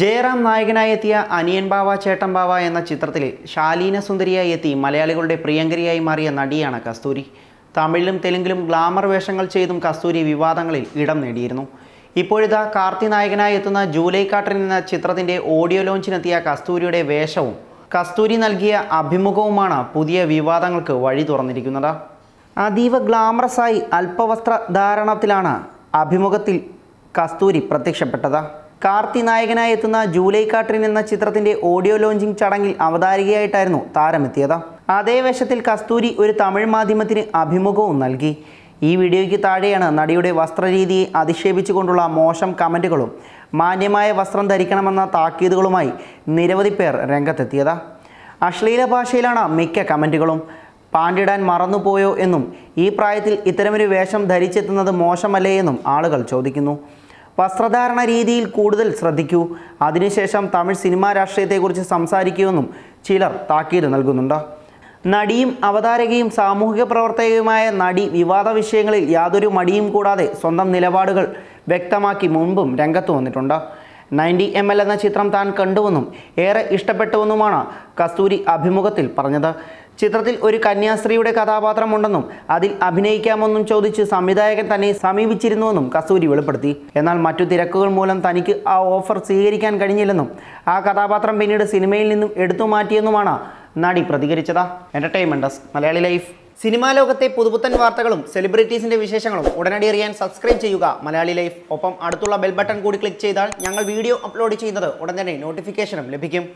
ജയറാം നായകനായി എത്തിയ അനിയൻ ബാവ ചേട്ടൻ ബാവ എന്ന ചിത്രത്തിൽ ശാലീന സുന്ദരിയായി എത്തി മലയാളികളുടെ പ്രിയങ്കരിയായി മാറിയ നടിയാണ് കസ്തൂരി. തമിഴിലും തെലുങ്കിലും ഗ്ലാമർ വേഷങ്ങൾ ചെയ്തും കസ്തൂരി വിവാദങ്ങളിൽ ഇടം നേടിയിരുന്നു. ഇപ്പോഴിതാ കാർത്തി നായകനായി എത്തുന്ന ജൂലൈ കാട്ടൻ എന്ന ചിത്രത്തിന്റെ ഓഡിയോ ലോഞ്ചിനെത്തിയ കസ്തൂരിയുടെ വേഷവും കസ്തൂരി നൽകിയ അഭിമുഖവുമാണ് പുതിയ വിവാദങ്ങൾക്ക് വഴി തുറന്നിരിക്കുന്നത്. അതീവ ഗ്ലാമറസായി അല്പവസ്ത്രധാരണത്തിലാണ് അഭിമുഖത്തിൽ കസ്തൂരി പ്രത്യക്ഷപ്പെട്ടത്. കാർത്തി നായകനായി എത്തുന്ന ജൂലൈ കാട്രിൻ എന്ന ചിത്രത്തിന്റെ ഓഡിയോ ലോഞ്ചിങ് ചടങ്ങിൽ അവതാരികയായിട്ടായിരുന്നു താരമെത്തിയത്. അതേ വേഷത്തിൽ കസ്തൂരി ഒരു തമിഴ് മാധ്യമത്തിന് അഭിമുഖവും നൽകി. ഈ വീഡിയോയ്ക്ക് താഴെയാണ് നടിയുടെ വസ്ത്രരീതിയെ അധിക്ഷേപിച്ചുകൊണ്ടുള്ള മോശം കമന്റുകളും മാന്യമായ വസ്ത്രം ധരിക്കണമെന്ന താക്കീതുകളുമായി നിരവധി പേർ രംഗത്തെത്തിയത്. അശ്ലീല ഭാഷയിലാണ് മിക്ക കമന്റുകളും പാണ്ടിടാൻ മറന്നുപോയോ എന്നും ഈ പ്രായത്തിൽ ഇത്തരമൊരു വേഷം ധരിച്ചെത്തുന്നത് മോശമല്ലേ എന്നും ആളുകൾ ചോദിക്കുന്നു. വസ്ത്രധാരണ രീതിയിൽ കൂടുതൽ ശ്രദ്ധിക്കൂ. അതിനുശേഷം തമിഴ് സിനിമാ രാഷ്ട്രീയത്തെക്കുറിച്ച് സംസാരിക്കുമെന്നും ചിലർ താക്കീത് നൽകുന്നുണ്ട്. നടിയും അവതാരകയും സാമൂഹിക പ്രവർത്തകയുമായ നടി വിവാദ വിഷയങ്ങളിൽ യാതൊരു മടിയും കൂടാതെ സ്വന്തം നിലപാടുകൾ വ്യക്തമാക്കി മുൻപും രംഗത്ത് വന്നിട്ടുണ്ട്. നയന്റി എം എൽ എന്ന ചിത്രം താൻ കണ്ടുവെന്നും ഏറെ ഇഷ്ടപ്പെട്ടുവെന്നുമാണ് കസ്തൂരി അഭിമുഖത്തിൽ പറഞ്ഞത്. ചിത്രത്തിൽ ഒരു കന്യാസ്ത്രീയുടെ കഥാപാത്രമുണ്ടെന്നും അതിൽ അഭിനയിക്കാമെന്നും ചോദിച്ച് സംവിധായകൻ തന്നെ സമീപിച്ചിരുന്നുവെന്നും കസൂരി വെളിപ്പെടുത്തി. എന്നാൽ മറ്റു തിരക്കുകൾ മൂലം തനിക്ക് ആ ഓഫർ സ്വീകരിക്കാൻ കഴിഞ്ഞില്ലെന്നും ആ കഥാപാത്രം പിന്നീട് സിനിമയിൽ നിന്നും എടുത്തു മാറ്റിയെന്നുമാണ് നടി പ്രതികരിച്ചത്. Entertainment Malayali life. സിനിമാ ലോകത്തെ പുതുപുത്തൻ വാർത്തകളും സെലിബ്രിറ്റീസിന്റെ വിശേഷങ്ങളും ഉടനടി അറിയാൻ സബ്സ്ക്രൈബ് ചെയ്യുക മലയാളി ലൈഫ്. ഒപ്പം അടുത്തുള്ള ബെൽ ബട്ടൺ കൂടി ക്ലിക്ക് ചെയ്താൽ ഞങ്ങൾ വീഡിയോ അപ്ലോഡ് ചെയ്യുന്നത് ഉടൻ തന്നെ നോട്ടിഫിക്കേഷനും ലഭിക്കും.